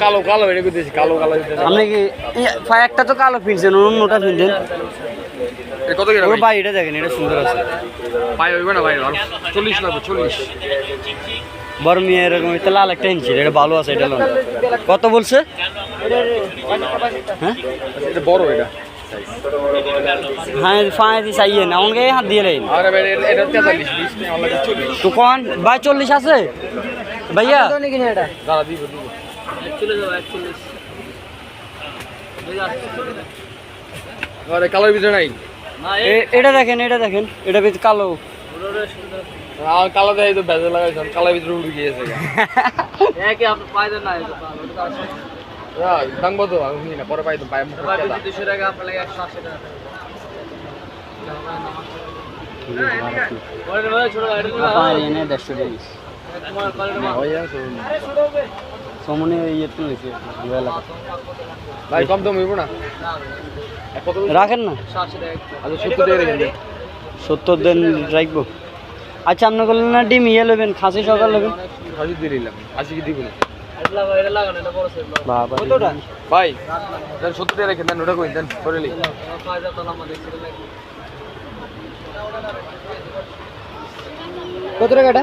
কালো কালো এটা করতেছি কালো কালো আপনি কি একটা তো কালো ফিনছেন অন্যটা ফিনছেন। কত ভাই? এটা দেখেন এটা সুন্দর আছে। ভাই হইবে না ভাই চল্লিশ লাগবে চল্লিশ। বড় মেয়ে এরকম একটা লাল একটা ইঞ্চি এটা ভালো আছে এটা লোন কত বলছে? হ্যাঁ? বড় এটা। হ্যাঁ ফাঁয়ে চাইয়ে না আমাকে হাত দিয়ে এটা- এটা তো কোন? ভাই চল্লিশ আছে? ভাইয়া কালোর ভিতরে নাই এটা দেখেন এটা দেখেন এটা কালো আর কালো দেয় তো ভেজা কালোর ভিতরে উড়ে গিয়েছে দাম কত আমি শুনি না পরে পাই তো পাই মুখে কেদা। পানি এনে দেড়শো টাকা। সমনে ইয়ে তো হয়েছে ভাই কম দাম হইব না? রাখেন না। আচ্ছা সত্তর দেন সত্তর দিন রাখব। আচ্ছা আপনি বললেন না ডিম ইয়ে নেবেন খাসি সকাল নেবেন আশি দিয়ে নিলাম কি দিব না? বাবা ভাই দেন সত্তর রেখে দেন ওটা কই দেন করে কত টাকাটা